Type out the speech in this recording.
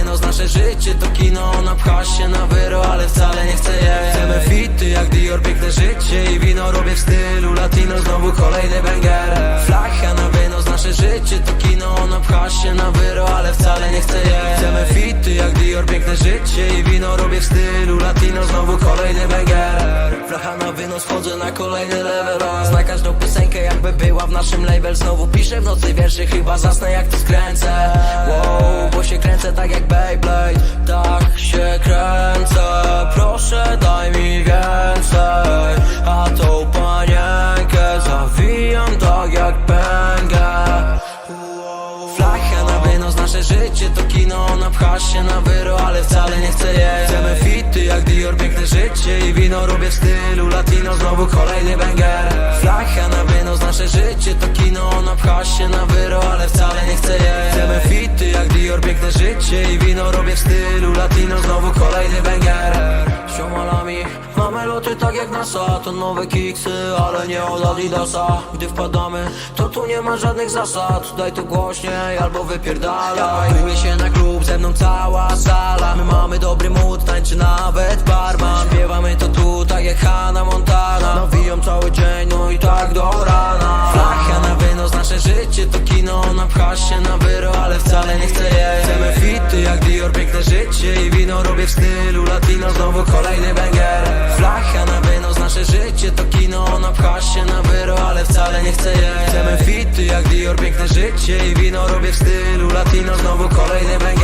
wynos, nasze życie to kino Napchasz się na wyro, ale wcale nie chcę jeść Chcemy fity jak Dior, piękne życie i wino Robię w stylu latino, znowu kolejny banger. Flacha na wynos, nasze życie to kino Napchasz się na wyro, ale wcale nie chcę jeść Chcemy fity jak Dior, piękne życie i wino Robię w stylu latino, znowu kolejny banger. Flacha na wynos, wchodzę na kolejny level. Zna każdą piosenkę jakby była w naszym label. Znowu piszę w nocy wierszy, chyba zasnę jak to skręcę. Wow, kręcę tak jak Beyblade. Tak się kręcę. Proszę daj mi więcej. A tą panienkę zawijam tak jak pęgę. Flacha na wynos, nasze życie to kino. Napchasz się na wyro, ale wcale nie chcę jeść Chcemy fity jak Dior, piękne życie i wino. Robię w stylu latino, znowu kolejny banger. Flacha na wynos, nasze życie to kino. Napchasz się na wyro, ale wcale nie chcę jeść Chcemy fity jak Dior, piękne życie i wino Robię w stylu latino, znowu kolejny banger Siomalami, mamy loty tak jak NASA To nowe kiksy, ale nie od Adidasa. Gdy wpadamy, to tu nie ma żadnych zasad. Daj to głośniej albo wypierdalaj. Buje się na klub, ze mną cała sala. My mamy dobry mood, tańczy nawet barman. Śpiewamy to tu tak jak Hannah Montana. Nawijam cały dzień, no i tak do rana. Flacha na wynos, nasze życie to kino Napchasz się na wyro, ale wcale nie chcę jeść Chcemy fity jak Dior, piękne życie i wino Robię w stylu latino, znowu kolejny banger. Flacha na wynos, nasze życie to kino. Napchasz się na wyro, ale wcale nie chcę jeść Chcemy fity jak Dior, piękne życie i wino Robię w stylu latino, znowu kolejny banger